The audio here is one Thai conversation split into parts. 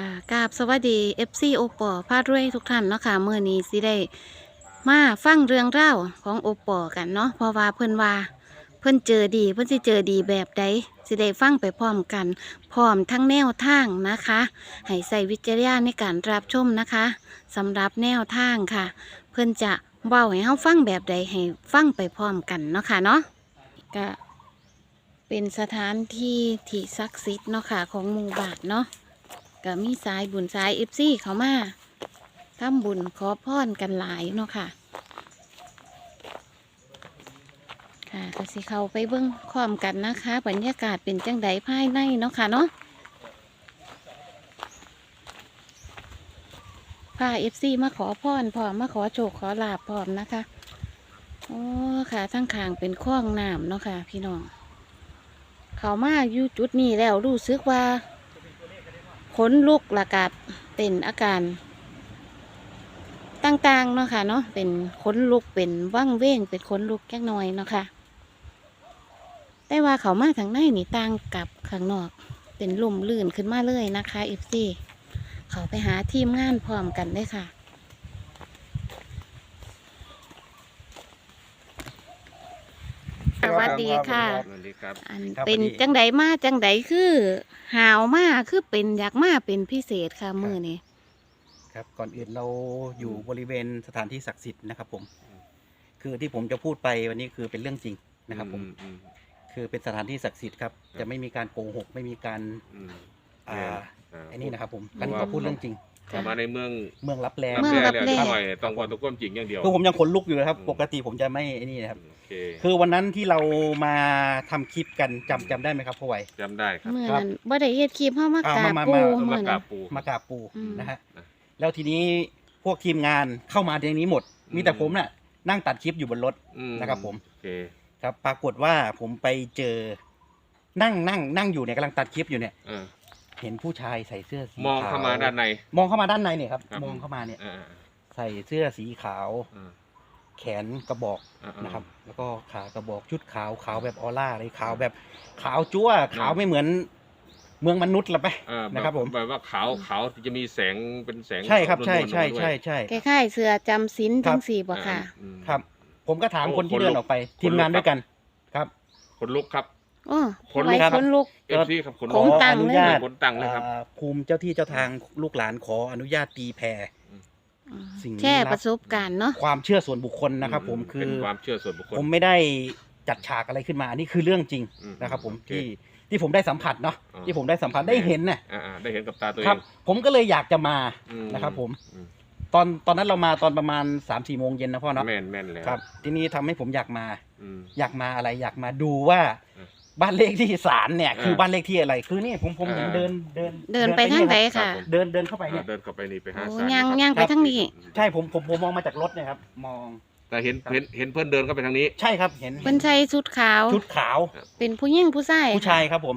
ค่ะกราบสวัสดี FC โอปอพาดรวยทุกท่านเนาะค่ะเมื่อนี้สิได้มาฟังเรื่องเล่าวของโอปอกันเนาะเพราะว่าเพิ่นว่าเพิ่นเจอดีเพิ่นสิเจอดีแบบใดสิได้ฟังไปพร้อมกัน พร้อมทั้งแนวทางนะคะให้ใส่วิจารณญาณในการรับชมนะคะสำหรับแนวทางค่ะ เพิ่นจะเว้าให้เฮาฟังแบบใดให้ฟังไปพร้อมกันเนาะค่ะเนาะก็เป็นสถานที่ที่ศักดิ์สิทธิ์เนาะค่ะของหมู่บ้านเนาะ ก็มีสายบุญสายเอฟซีเขามาทำบุญขอพรกันหลายเนาะค่ะ ค่ะก็สิเขาไปเบิ้งความกันนะคะ บรรยากาศเป็นจังไดภายในเนาะค่ะเนาะพาเอฟซีมาขอพรพร้อมมาขอโชคขอลาบพร้อมนะคะโอ้ค่ะทั้งขางเป็นข้องน้ำเนาะค่ะ พี่น้อง เขามาอยู่จุดนี้แล้วรู้สึกว่า ขนลุกละกับเป็นอาการต่างๆเนาะค่ะเนาะเป็นขนลุกเป็นว่างเว้งเป็นขนลุกแค่น้อยเนาะค่ะแต่ว่าเขามาทางในนี่ต่างกับข้างนอก เป็นลุ่มลื่นขึ้นมาเลยนะคะเอฟซีเขาไปหาทีมงานพร้อมกันได้ค่ะ วัสดีค่ะ สวัสดีครับ อันครับเป็นพอดี จังใดมาจังใดคือหาวมาคือเป็นอยากมาเป็นพิเศษค่ะมือนี้ครับก่อนอื่นเราอยู่บริเวณสถานที่ศักดิ์สิทธิ์นะครับ ผมคือที่ผมจะพูดไปวันนี้คือเป็นเรื่องจริงนะครับ ผมอืม คือเป็นสถานที่ศักดิ์สิทธิ์ครับจะไม่มีการโกหกไม่มีการอืมอ่าอ่าไอ้นี่นะครับ ผมเพอันราะนี้ว่าก็พูดเรื่องจริง เข้ามาในเมืองเมืองรับแลเมืองรับแลแล้วหน่อยต้องบอกตัวความจริงอย่างเดียว คือผมยังขนลุกอยู่นะครับอืมปกติผมจะไม่ไอ้นี่นะครับ โอเคคือวันนั้นที่เรามาทำคลิปกันจำจำได้ไหมครับพ่อไหว จำได้ครับเมื่อครับนั้นบ่ได้เฮ็ดคลิปเฮามากราอ่ามาปูมาเมื่มาอกรานั้บนปู มากราบปูอืม นะฮะนะแล้วทีนี้พวกทีมงานเข้ามาในนี้หมดมีแต่อืมผมน่ะนั่งตัดคลิปอยู่บนรถ อืนะครับผม โอเคครับ ปรากฏว่าผมไปเจอนั่งนั่งนั่งอยู่เนี่ยกำลังตัดคลิปอยู่เนี่ย เออ เห็นผู้ชายใส่เสื้อสีมองเข้ามาด้านใน มองเข้ามาด้านในเนี่ยครับ ครับ มองเข้ามาเนี่ย อ่าใส่เสื้อสีขาว อ่าแขนกระบอกอ่าอ่านะครับ แล้วก็ขากระบอกชุดขาวขาวแบบออร่าเลยขาวแบบขาวจั่วขาวไม่เหมือน เมืองมนุษย์ละไปอ่านะครับ ผม แบบว่าขาวขาวจะมีแสงเป็นแสงใช่ครับ ใช่นวลๆใช่ออกมาด้วยใช่ใช่ คล้ายๆเสือจำศีลครัทั้บงสี่บ่ค่ะ อืม ครับ ผมก็ถามโอ้คนที่ขนลุกเดินออกไปทีมงานด้วยกัน ครับ ขนลุกครับ โอ้ขนลุกไว้ครับ ขนลุก เอฟซีครับขนขลุนกตังอนุเลย ญาตขนตังเลยครับ อ่าภูมิเจ้าที่เจ้าทางลูกหลานขออนุญาตตีแผ่ สิ่งลี้แช่ลับประสบการณ์เนาะ ความเชื่อส่วนบุคคลนะครับ ผมคืเป็อนความเชื่อส่วนบุคคลผมไม่ได้จัดฉากอะไรขึ้นมาอันนี้คือเรื่องจริงอืมนะครับ ผมโอเคที่ที่ผมได้สัมผัสเนาะอ่าที่ผมได้สัมผัสได้เห็นน่ะอ่าๆได้เห็นกับตาตัวเอครับ งผมก็เลยอยากจะมาอืนะครับ ผมอืมตอนตอนนั้นเรามาตอนประมาณ3ามสี่โมงเย็นนะพ่อเนาะแม่นแม่นแล้วครับ ทีนี้ทำให้ผมอยากมา อืมอยากมาอะไรอยากมาดูว่าอืม บ้านเลขที่ศาลเนี่ยคืออ่าบ้านเลขที่อะไร คือนี่ผมผมเห็นอ่าเดินเดินเดินไปทางไหนครับค่ะ เดินเดินเข้าไปอ่าเนี่ยเดินเข้าไปนี่ไปหาโอ้ศาลย่างนะครับย่างไปทางนี้ ใช่ผมผมผมมองมาจากรถเนะครับ มองแต่เห็นเห็นเห็นเพื่อนเดินเข้าไปทางนี้ ใช่ครับเห็นเพิ่นใส่ชุดขาว ชุดขาว เป็นผู้หญิงผู้ชายผู้ชายครับผม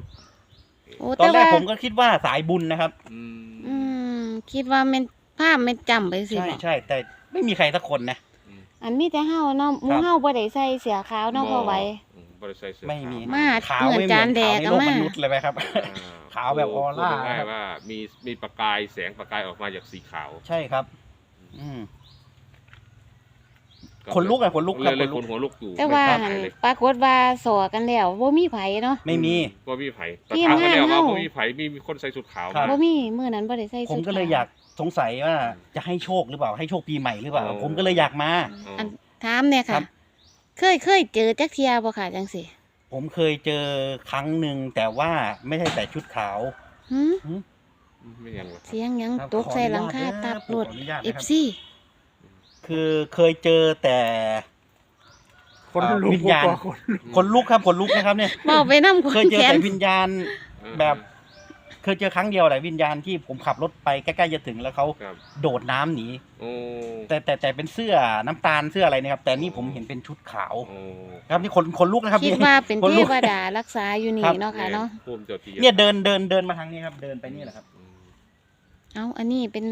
โอ้ตอแต่นแรว่ากผมก็คิดว่าสายบุญนะครับ อือืมมคิดว่าแม่นภาพแม่นจำไปสิใช่บ่ใช่แต่ไม่มีใครสักคนนะ อันมีแต่เฮาเนาะหมู่ครับเฮาบ่ได้ใส่เสื้อขาวเนาะพอไหว้อืม บริษัทเสื้อไม่มี ขาวมาขาวไม่เหมือนเหมือนจานแดกขาวในโลกอะมามนุษย์เลยไหมครับ อ่ขาวแบบออร่า พูดง่ายๆว่ามีมีประกายแสงประกายออกมาจากสีขาวใช่ครับ อืมก็ขนลุกอะขนลุกเลครับยเลยขนลุคกนหัวลุกอยู่แต่ว่าไม่หั่นได้เลยปรากฏว่าสอกันแล้วบ่มีไผเนาะ ไม่มีว่ามีไผ่ปทีระมทับกันแล้วงานว่าเฮาบ่มีไผ่มีมีคนใส่สุดขาว ครับ บ่มีมื้อนั้นบ่ได้ใส่ผชุมดก็เลยขวอยากสงสัยว่าจะให้โชคหรือเปล่า ให้โชคปีใหม่หรือเปล่า อ๋อ ผมก็เลยอยากมาอันถามเนี่ยครัค่ะ บ เคยเคยเจอจักเทียบ่ค่ะจังซี่ผมเคยเจอครั้งหนึ่งแต่ว่าไม่ใช่แต่ชุดขาวหึไม่ยังหรอกเสียงหยังครับตกใส่หลังคาขออนุญาตตับรถขออนุญาตนะครับ FC คือเคยเจอแต่ คนลุกวิญญาณคนลุกครับคนลุกนะครับเนี่ยเว้าไปนำคเคนยเจอแขนแต่วิญญาณอืมแบบ เคยเจอครั้งเดียวแหละวิญญาณที่ผมขับรถไปใกล้ๆจะถึงแล้วเขาครับโดดน้ำหนีโอ้แต่แต่แต่เป็นเสื้อน้ำตาลเสื้ออะไรนะครับ แต่นี่ผมเห็นเป็นชุดขาว โอ้ครับนี่คนคนลุกนะครับคิดนี่ว่าเป็นคนเทลุก วดารักษาอยู่นี่ครับ เนาะค่ะเนาะภูมิเจ้าที่เนี่ยเดินเดินเดินมาทางนี้ครับ เดินไปนี่แหละครับ อืมเอาอันนี้เป็น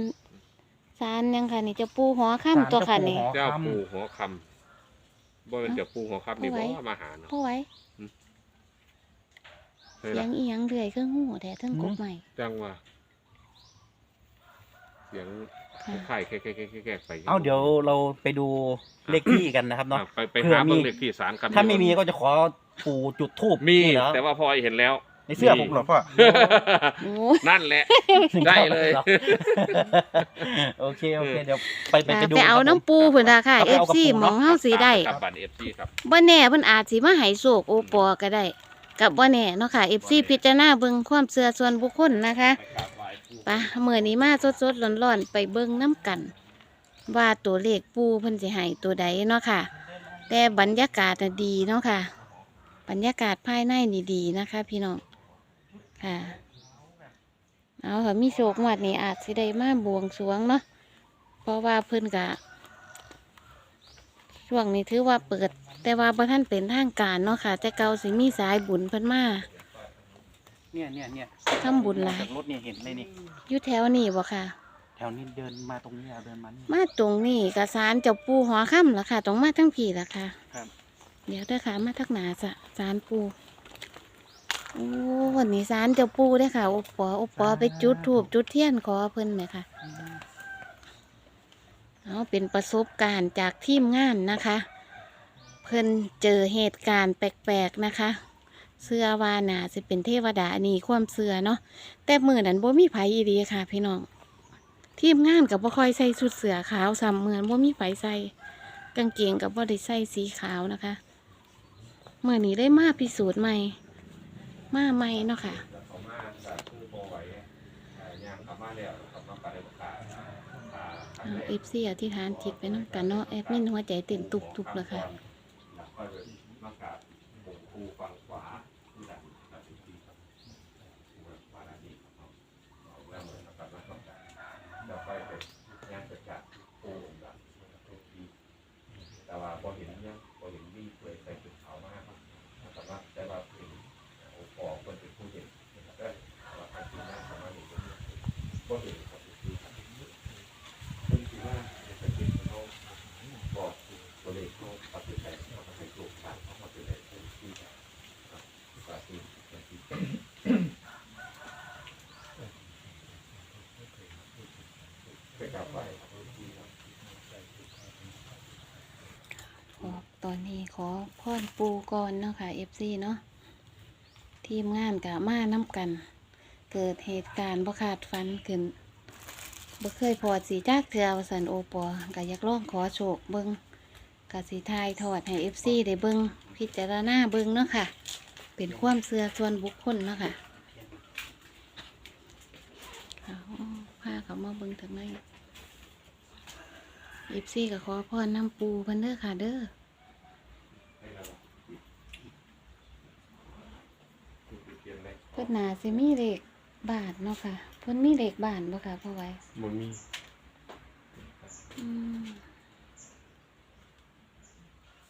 สารยังค่ะนี่เจะปูหัวข้ามตัวค่ะนี่ศาลเจ้าเจ้าปู่ปู่หัวคำบ่เป็นเจ้าปู่หัวคำนี่เอาบ่ไว้ว่ามาหาเนาะ พ่อไว้เฮ้ย เสียล่ะงอีหยังเดือยเครื่องหูแท้เทั้งกบใหม่จังว่าเสียงค่ะไข่แค่แค่แค่แค่ไปเอาเดี๋ยวเราไปดูเลขที่กันนะครับเนาะอะไปไปเผื่อหามีเบิ่งเลขที่ศาลครับถ้าไม่มีก็จะขอปู่จุดทูบมีนี่เหรอแต่ว่าพอเห็นแล้วในเสื้อผมเหรอพ่อโอ้นั่นแหละ ได้เลยหรอโอเค โอเค เดี๋ยวไปไปค่ะไปดูไปเอาครับผมน้ำปูเพิ่นล่ะค่ะเอาไปเอากับ FC ปูหมเนาะองเฮาสิได้กับบัตรเอฟซีครับบ่แน่เพิ่นอาจสิมาให้โชคโอปอก็ได้ กับบ่แน่เนาะค่ะ FC พิจารณาเบิ่งความเชื่อส่วนบุคคลนะคะไปมื้อนี้มาสดๆร้อนๆไปเบิ่งน้ำกัน ว่าตัวเลขปูเพิ่นสิให้ตัวใดเนาะค่ะ แต่บรรยากาศน่ะดีเนาะค่ะ บรรยากาศภายในนี่ดีนะคะ พี่น้องค่ะเอาค่ะมีโชคงวดนี้อาจสิได้มาบวงสรวงเนาะเพราะว่าเพิ่นกะช่วงนี้ถือว่าเปิด แต่ว่าบ่ท่านเป็นทางการเนาะค่ะ แต่เก่าสิมีสายบุญเพิ่นมาเนี่ยเนี่ยเนี่ยทำบุญหลายจากรถเนี่ยเห็นเลยนี่อยู่แถวนี้บ่ค่ะ แถวนี้เดินมาตรงนี้เอาเดินมานี่ มาตรงนี้กะสารเจ้าปู่หัวค่ำล่ะค่ะต้องมาทั้งผีล่ะค่ะครับ เดี๋ยวเด้อค่ะมาทักหนาสะสารปู่โอ้วันนี้สารเจ้าปู่เด้อค่ะโอปอโอปอไปจุดถูบจุดเทียนขอเพิ่นไหมค่ะ เอาเป็นประสบการณ์จากทีมงานนะคะเพิ่นเจอเหตุการณ์แปลกๆนะคะ เสื้อว่าน่าจะเป็นเทวดาอันนี้ความเสื้อเนาะแต่มือนั้นบ่มีไผอีดีค่ะ พี่น้องทีมงานกับบ่ค่อยใส่ชุดเสือขาวซ้ำเหมือนบ่มีไฟใส่กางเกงกับบ่ได้ใส่สีขาวนะคะเมื่อนี้ได้มาพิสูจน์ใหม่มาใหม่เนาะค่ะเขามาจากคือโปรไว้อ่ายางกลับมาแล้วกลับมาปฏิบัติการอ่าเอฟซีอธิษฐานจิตไปน้ำกันเนาะแอดมินหัวใจเต้นตุบๆเลยค่ะแล้วก็เลย มากราบผมครูฟังขวาที่ดันดันที่ครับวาราดีครับเอาแล้วเหมือนกับนักต้องการแล้วก็ไปย่างไปจัดโอ้แบบทุกทีแต่ว่าพอเห็นยังพอเห็นดีเลยใส่ชุดขาวมากนะครับว่าแต่ว่าเป็นโอ้ปอคนเป็นผู้เห็นนะครับได้ว่าทางทีมงานของมันอยู่ตรงนี้ก็เห็นครับที่ครับเป็นที่ว่าจะเป็นเขาบอกตัวเลขเขาปฏิบัติเขาให้ถูกทางเขาปฏิบัติที่ครับปฏิบัติที่ไปกลับไปที่ครับ ข อนนี้ขอพรปูก่อนเนาะค่ะเอฟซีเนาะทีมงานกะมาน้ำกัน เกิดเหตุการณ์บ่คาดฝันขึ้นบ่เคยพอสีจากเทือวสันโอปอกะอยากลองขอโชคเบิงกะสีทายทอดให้เอฟซีได้เบิงพิจารณาเบิงเนาะค่ะ เป็นความเชื่อส่วนบุคคลเนาะค่ะเอาพาเขามาเบิงทางในเอฟซีก็ขอพรน้ำปูเพันเด้อค่ะเด้อ เพิ่นน่าสิมีเลขบาทเนาะค่ะเพิ่นมีเลขบาทบ่ค่ะพ่อไว้มันมีอืม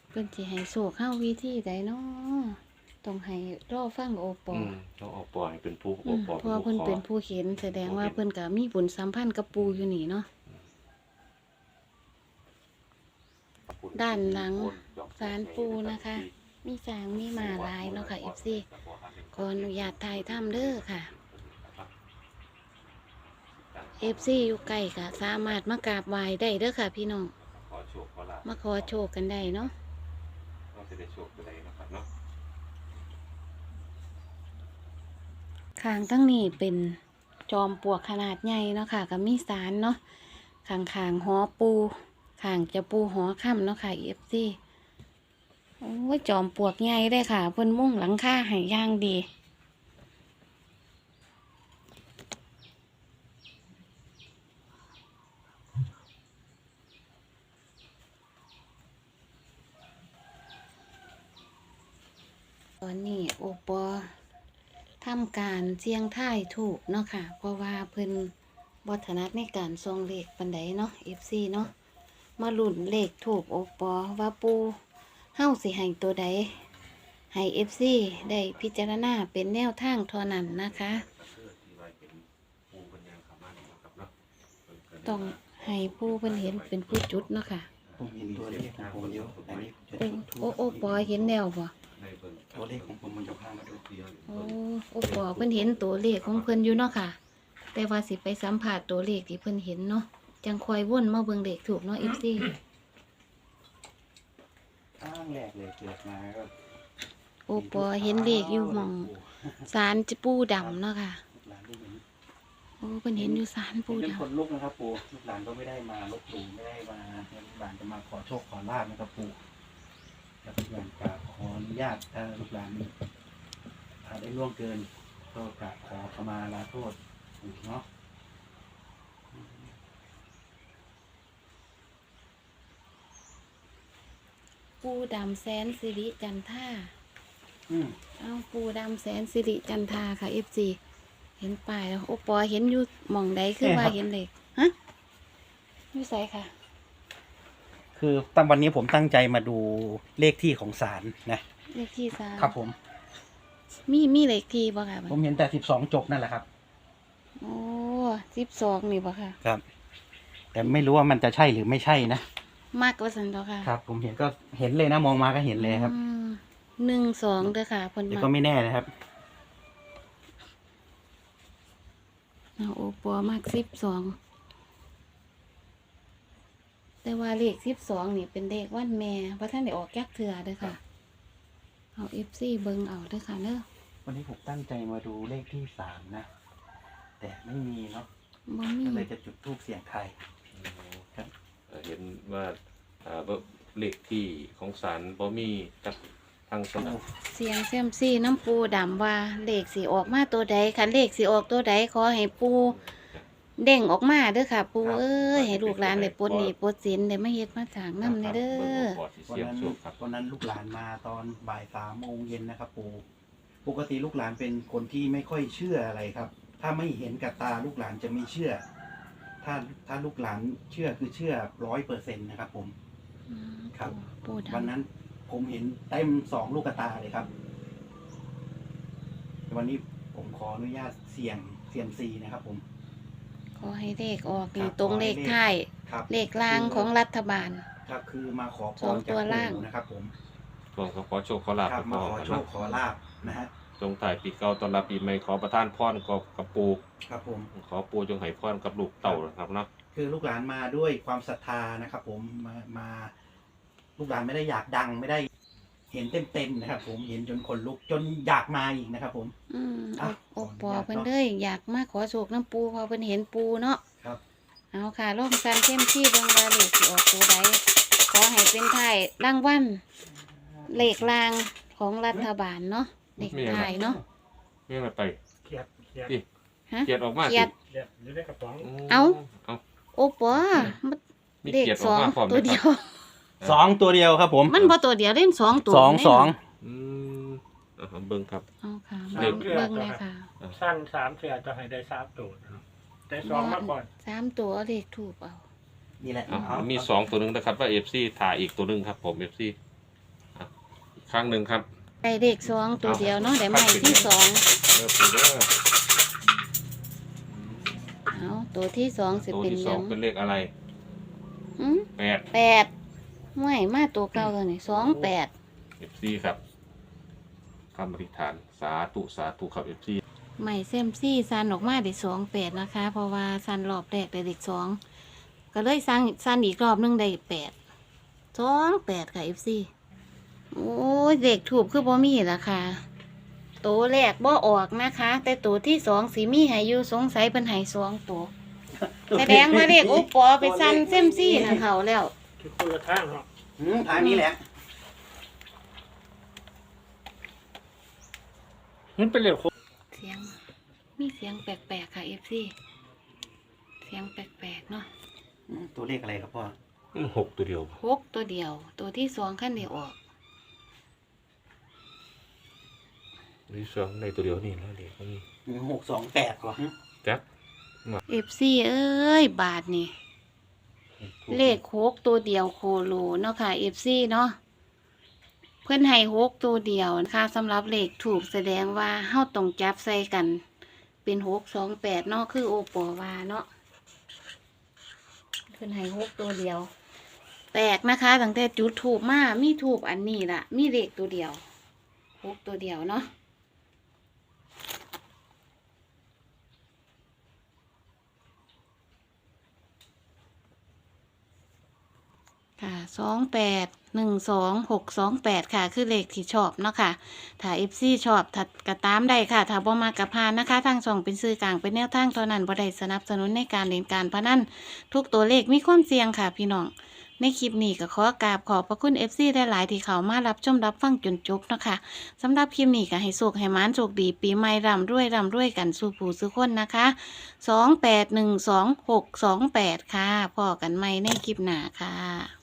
เพิ่นสิให้โชคเฮาวิธีใดเนาะต้องให้รอฟังโอปออืมต้องเอาปล่อยเป็นผู้อืเอามปล่อยเพราะว่าเพิ่นเป็นผู้เขียนแสดงว่าเพิ่นก็มีบุญสัมพันธ์กับปูอยู่นี่เนาะ ด้านหลังศาลปู่นะคะ มีสร้างมีมาหลายเนาะค่ะ FC ขออนุญาตถ่ายทำเด้อค่ะ FC อยู่ใกล้ก็สามารถมากราบไหว้ได้เด้อค่ะ พี่น้องขอโชคขอลาภมาขอโชคกันได้เนาะเราจะได้โชคไปได้นะครับเนาะข้างตั้งนี้เป็นจอมปลวกขนาดใหญ่เนาะค่ะกับมีสารเนาะข้างขางๆหอปูข้างจะปูหอค่ำเนาะค่ะเอฟซี โอ้ยจอมปวกใหญ่ได้ค่ะ เพิ่นมุ่งหลังคาให้ย่างดี ตอนนี้โอปอทำการเสี่ยงท่ายถูกเนาะค่ะ เพราะว่าเพิ่นบัถนัดในการทรงเลขปันไดเนาะ FC เนาะมาหลุนเลขถูกโอปอว่าปู เฮ้าสิให้ตัวใดให้ FC ได้พิจารณาเป็นแนวทางเท่านั้นนะคะที่ไว้เป็นปูปัญญาขมาดีนะครับเนาะต้องให้ผู้เพิ่นเห็นเป็นผู้จุดเนาะค่ะ ผมเห็นตัวเลขของผมเยอะอันนี้ผมจะโอ้จุดโอ้ธูปโอปอเห็นแล้วบ่ในเบิ่งตัวเลขของผมมันจะพามาดูเดียวโอ้โอปอเพิ่นเห็นตัวเลขของเพิ่นอยู่เนาะค่ะ แต่ว่าสิไปสัมผัสตัวเลขที่เพิ่นเห็นเนาะจังคอยวนมาเบิ่งเลขถูกเนาะ FC ข้างแรกเลยเกิดมาก็โอปอเห็นเลขอยู่หม่องศาลจิปูดำเนาะค่ะ ลูกหลานได้เห็นโอ้เพิ่นเห็นอยู่ศาลปูเป็นดำคนลุกนะครับ ปู่ลูกหลานก็ไม่ได้มาลบหลู่ไม่ได้มาลูกหลานจะมาขอโชคขอลาบนะครับปู่แล้วลูกหลานกราบขออนุญาตถ้าลูกหลานถ้าได้ล่วงเกินก็กราบขอขมาลาโทษปู่เนาะ ปูดำแสนสิริจันท่าอืมเอาปูดำแสนสิริจันทาค่ะ FC เห็นป้ายแล้วโอปอเห็นอยู่หม่องใดคือว่าเห็นเลขฮะอยู่ไสค่ะ คือตั้งวันนี้ผมตั้งใจมาดูเลขที่ของศาลนะเลขที่ศาลครับผม มีมีเลขที่บ่ค่ะผมเห็นแต่สิบสองจบนั่นแหละครับ โอ้สิบสองนี่บ่ค่ะ ครับ แต่ไม่รู้ว่ามันจะใช่หรือไม่ใช่นะ มากกว่าสันต่อค่ะครับ ผมเห็นก็เห็นเลยนะมองมาก็เห็นเลยครับอืมหนึ่งสองเด้อค่ะเพิ่นแต่มาก็ไม่แน่นะครับ เอาโอปอมากสิบสองแต่ว่าเลขสิบสองนี่เป็นเลขวันแม่เพราะท่านได้ออกยักเถื่อเด้อค่ะ เอาเอฟซีเบิงเอาเด้อค่ะเด้อวันนี้ผมตั้งใจมาดูเลขที่สามนะ แต่ไม่มีเนาะบ่มีก็เลยจะจุดทูปเสียงไทาย ครับ เอ่อเห็น ว่าอ่าบ่เลขที่ของศาลบ่มีจักทางสนามเสียงเซียมซีน้ำปูดำว่าเลขสีออกมาตัวใดคันเลขสีออกตัวใดขอให้ปูเด้งออกมาเด้อค่ะ ปูเอ้ยให้ลูกหลานได้ปลดหนี้ปลดสินได้มาเฮ็ดมาถางน้ำในเด้อบิ่งบ่พอสิวันเสียงนั้นสูงครับวันนั้นลูกหลานมาตอนบ่ายสามโมงเย็นนะครับปู่ปกติลูกหลานเป็นคนที่ไม่ค่อยเชื่ออะไรครับ ถ้าไม่เห็นกับตาลูกหลานจะไม่เชื่อ ถ้าถ้าลูกหลานเชื่อคือเชื่อร้อยเปอร์เซ็นต์นะครับ ผมอืมครับ ปูวันดำนั้นผมเห็นเต็มสองลูกกระตาเลยครับ วันนี้ผมขออนุญาตเสี่ยงเซียมซีนะครับ ผมขอให้เลขออกครันี่บตรงขอให้เลขเลข ท้าย ครับเลขล่างของรัฐบาล ครับคือมาขอพสอรงตัวจากล่าง ปู่นะครับ ผมช่วงเขาขอโชคขอลาบครัไปบพมาอขอกันโชเนาะคขอลาบนะฮะ จงถ่ายปีเก่าต้อนรับปีใหม่ขอประทานพรกับกับปูครับผม ขอปูจงให้พรกับลูกเต่านะครับเนาะคือลูกหลานมาด้วยความศรัทธานะครับผมมามา ลูกหลานไม่ได้อยากดังไม่ได้ เห็นเต็มๆนะครับ ผมเห็นจนคนลุกจนอยากมาอีกนะครับ ผม อืมอะโอปขอออนุญาตเพิ่นเลยอยากมาขอโชคน้ำปูเพอเพิ่นเห็นปูเนาะครับ เอาค่ะร่วมกันเข้มที่เบิ่งว่าเลขสิออกตัวใดขอให้เป็นไทายรางวัลเลขลางของรัฐบาลเนาะ เลขท้ายเนาะไม่มาไปเขียดเขียดนี่ฮะ เกียรติออกมาเกียรติเขียดอยู่ในกระป๋องเอ้า เอา โอปอมันมีเลขเกียรติอสอกองมาพร้อมตัวนะเดีคยรัวบสองตัวเดียวครับผมมันบ่ตัวเดียวเล่นสองตัวสองแน่สองอืมเอาเอาเบิ่งครับ เอาค่ะเลเบิ่ขงเบิ่งเลยค่ะสั้นสามเสียจะให้ได้สามตัวนะครับได้สองมาก่อนสามตัวเอาเลขถูกเอา นี่แหละอะเอามีสองตัวหนึ่งนะครับว่าเอฟซีถ่ายอีกตัวหนึ่งครับผมเอฟซีอีกครั้งหนึ่งครับ ได้เลขสองตัวเดียวเนาะได้ใหม่ที่สองเริ่มปีเด้อเอาตัวที่สองสิตัวเป็นที่หสอยังงเป็นเลขอะไรอืมแปดแปดไม่มาตัวเก่าเลยนี่สองแปดเอฟซีครับคำอธิษฐานสาธุสาธุครับเอฟซีใหม่เซมซี่ซันออกมาได้สองแปดนะคะ เพราะว่าซันรอบแรกได้เด็กสองก็เลยซันซันอีกรอบหนึงได้แปดสองแปดค่ะเอฟซี โอ้ยเด็กถูกคือบ่มีละค่ะตัวแรกบ่ออกนะคะ แต่ตัวที่สองสีมีใหายอยู่สงสัยเป็นใหายสองตัวแสดงว่าเด็กอุปปอไปซันเซมซี่นะเขาแล้วคือคนละข้างเนาะอืมทางนี้แหละ มันเป็นเหลวโคเสียง มีเสียงแปลกๆค่ะเอฟซีเสียงแปลกๆเนาะอืมตัวเลขอะไรครับพ่อหกตัวเดียวหกตัวเดียว ตัวที่สองขั้นเดียวออก นี่สองในตัวเดียวนี่แล้วเด็กก็มีหกสองแปดกว่าจักเอฟซีเอ้ย บาทนี่ เลขหกตัวเดียวโคโลเนาะค่ะเอฟซีเนาะเพื่อนให้หกตัวเดียวนะคะสำหรับเลขถูกแสดงว่าเฮาต้องจับใส่กัน เป็นหกสองแปดเนาะคือโอปอวาเนาะเพื่อนให้หกตัวเดียวแปลกนะคะตั้งแต่จุดถูกมามีถูกอันนี้ล่ะมีเลขตัวเดียวหกตัวเดียวเนาะ ค่ะสองแปดหนึ่งสองหกสองแปดค่ะคือเลขที่ชอบเนาะค่ะถ้าเอฟซีชอบถัดกระตามได้ค่ะถ้าบ่มากระพานนะคะ ทางช่องเป็นสื่อกลางเป็นแนวทางเท่านั้นบ่ได้สนับสนุนในการเล่นการพนันทุกตัวเลขมีความเสี่ยงค่ะพี่น้อง ในคลิปนี้ก็ขอกราบขอบพระคุณ FC ได้หลายที่เขามารับชมรับฟังจนจบเนาะคะสำหรับคลิปนี้ก็ให้โชคให้หมานโชคดี ปีใหม่ร่ำรวยร่ำรวยกันสู่ผู้สู่คนนะคะ28122628ค่ะพอกันใหม่ในคลิปหน้าค่ะ